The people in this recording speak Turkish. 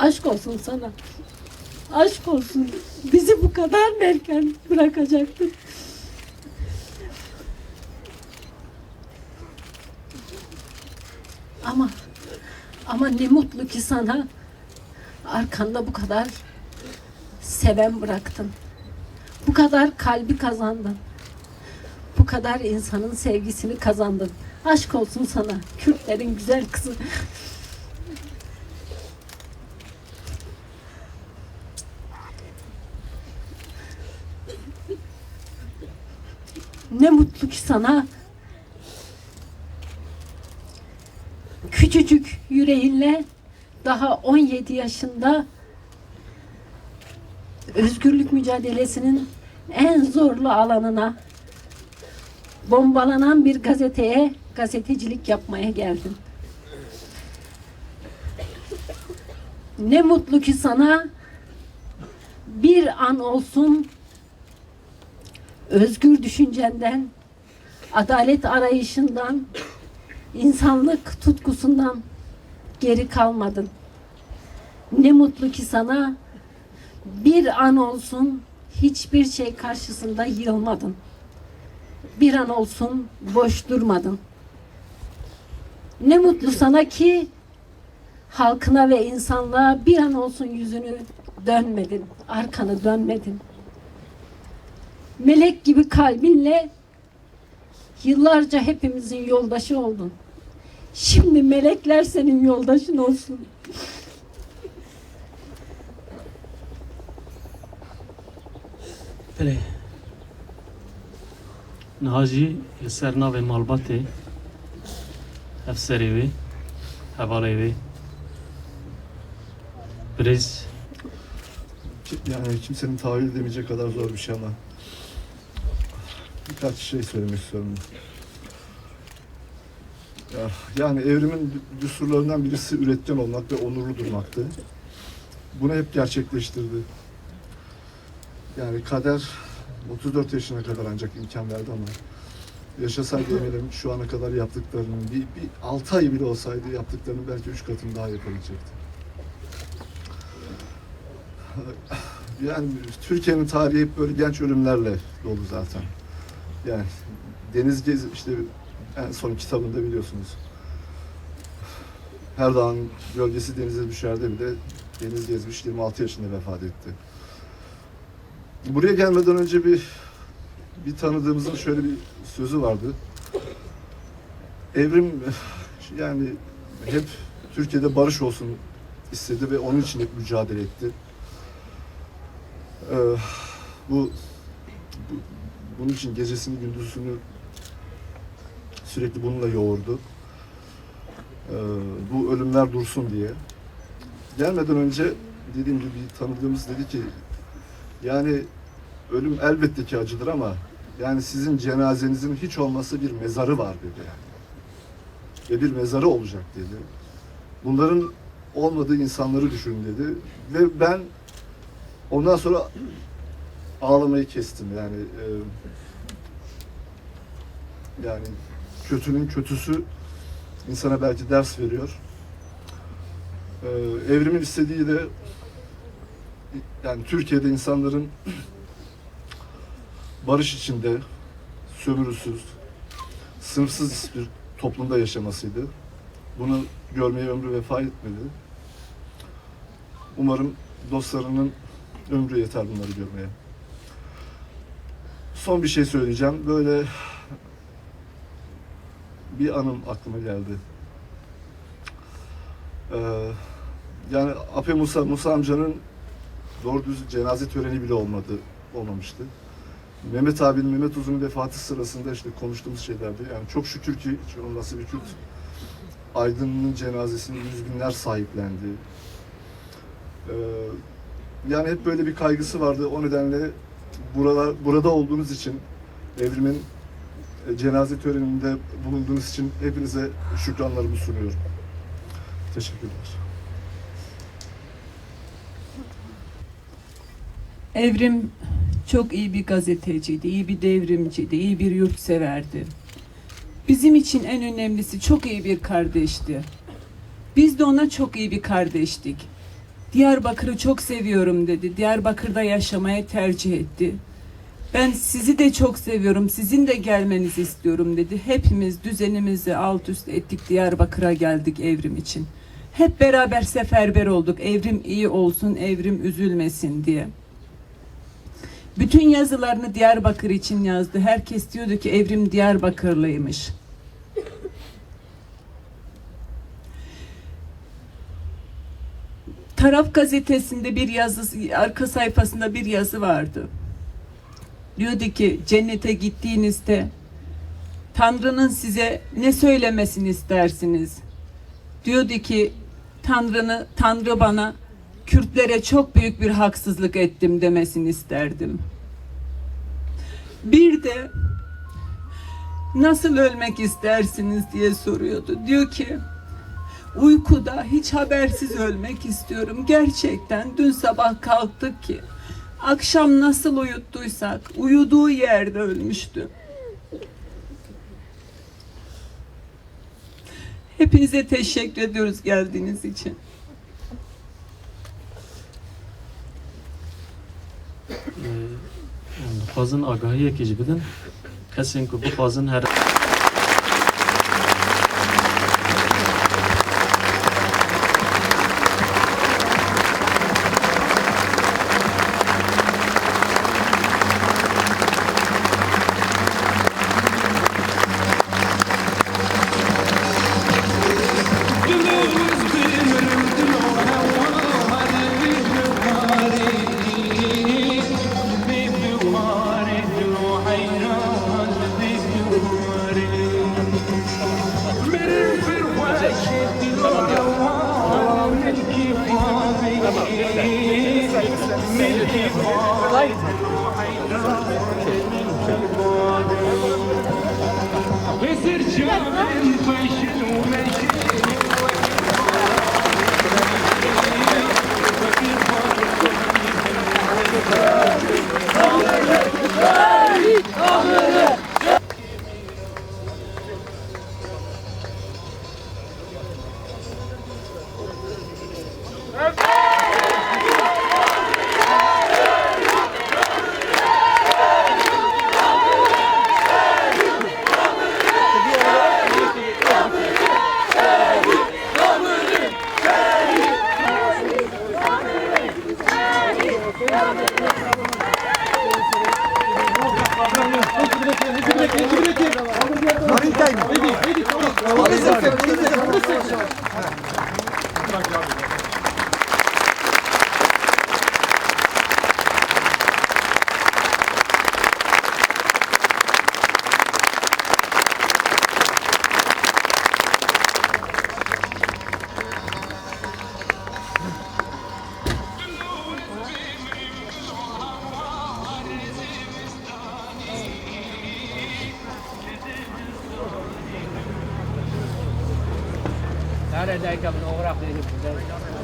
Aşk olsun sana. Aşk olsun. Bizi bu kadar erken bırakacaktın? Ama ama ne mutlu ki sana arkanda bu kadar seven bıraktın. Bu kadar kalbi kazandın. Bu kadar insanın sevgisini kazandın. Aşk olsun sana. Kürtlerin güzel kızı. Ne mutlu ki sana. Küçücük yüreğinle daha 17 yaşında özgürlük mücadelesinin en zorlu alanına bombalanan bir gazeteye gazetecilik yapmaya geldin. Ne mutlu ki sana bir an olsun özgür düşüncenden, adalet arayışından, insanlık tutkusundan geri kalmadın. Ne mutlu ki sana bir an olsun hiçbir şey karşısında yılmadın. Bir an olsun boş durmadın. Ne mutlu sana ki halkına ve insanlığa bir an olsun yüzünü dönmedin, arkanı dönmedin. Melek gibi kalbinle yıllarca hepimizin yoldaşı oldun. Şimdi melekler senin yoldaşın olsun. Bele. Naci ser navê malbatê ev serê wê hevalê wê Birêz Yani kimsenin tahayyül edemeyecek kadar zor bir şey ama birkaç şey söylemek istiyorum. Ya, yani evrimin düsturlarından birisi üretken olmak ve onurlu durmaktı. Bunu hep gerçekleştirdi. Yani kader 34 yaşına kadar ancak imkan verdi ama yaşasaydı eminim şu ana kadar yaptıklarının bir, bir 6 ay bile olsaydı yaptıklarının belki 3 katını daha yapabilecekti. Yani Türkiye'nin tarihi hep böyle genç ölümlerle dolu zaten. Yani Deniz Gez işte en son kitabında biliyorsunuz. Her dağın gölgesi denize düşerde bile Deniz Gezmiş 26 yaşında vefat etti. Buraya gelmeden önce bir bir tanıdığımızın şöyle bir sözü vardı. Evrim yani hep Türkiye'de barış olsun istedi ve onun için hep mücadele etti. Ee, bu, bu bunun için gecesini gündüzünü sürekli bununla yoğurdu. Ee, bu ölümler dursun diye. Gelmeden önce dediğim gibi bir tanıdığımız dedi ki yani ölüm elbette ki acıdır ama yani sizin cenazenizin hiç olmasa bir mezarı var dedi yani. Ve bir mezarı olacak dedi. Bunların olmadığı insanları düşün dedi. Ve ben ondan sonra ağlamayı kestim yani. e, yani kötünün kötüsü insana belki ders veriyor. E, evrimin istediği de yani Türkiye'de insanların barış içinde, sömürüsüz, sınırsız bir toplumda yaşamasıydı. Bunu görmeye ömrü vefa etmedi. Umarım dostlarının ömrü yeter bunları görmeye. Son bir şey söyleyeceğim. Böyle bir anım aklıma geldi. Ee, yani Ape Musa, Musa amcanın doğru düz cenaze töreni bile olmadı, olmamıştı. Mehmet abinin, Mehmet Uzun'un vefatı sırasında işte konuştuğumuz şeylerdi. Yani çok şükür ki şu nasıl bir Kürt aydınının cenazesini yüz binler sahiplendi. Ee, yani hep böyle bir kaygısı vardı. O nedenle buralar, burada olduğunuz için evrimin e, cenaze töreninde bulunduğunuz için hepinize şükranlarımı sunuyorum. Teşekkürler. Evrim çok iyi bir gazeteciydi, iyi bir devrimciydi, iyi bir yurtseverdi. Bizim için en önemlisi çok iyi bir kardeşti. Biz de ona çok iyi bir kardeştik. Diyarbakır'ı çok seviyorum dedi. Diyarbakır'da yaşamayı tercih etti. Ben sizi de çok seviyorum. Sizin de gelmenizi istiyorum dedi. Hepimiz düzenimizi alt üst ettik. Diyarbakır'a geldik evrim için. Hep beraber seferber olduk. Evrim iyi olsun, evrim üzülmesin diye. Bütün yazılarını Diyarbakır için yazdı. Herkes diyordu ki evrim Diyarbakırlıymış. Taraf gazetesinde bir yazı, arka sayfasında bir yazı vardı. Diyordu ki cennete gittiğinizde Tanrı'nın size ne söylemesini istersiniz? Diyordu ki Tanrı'nı Tanrı bana Kürtlere çok büyük bir haksızlık ettim demesini isterdim. Bir de nasıl ölmek istersiniz diye soruyordu. Diyor ki uykuda hiç habersiz ölmek istiyorum. Gerçekten dün sabah kalktık ki akşam nasıl uyuttuysak uyuduğu yerde ölmüştü. Hepinize teşekkür ediyoruz geldiğiniz için. Dixwazin agahiyekê jî bidin kesên ku bixwazin her Hayır. Mesir çağırın peşin meşin Marine time. Ready, ready, come on. What is it? What is it? What is it? Ja, dat denk ik over mijn.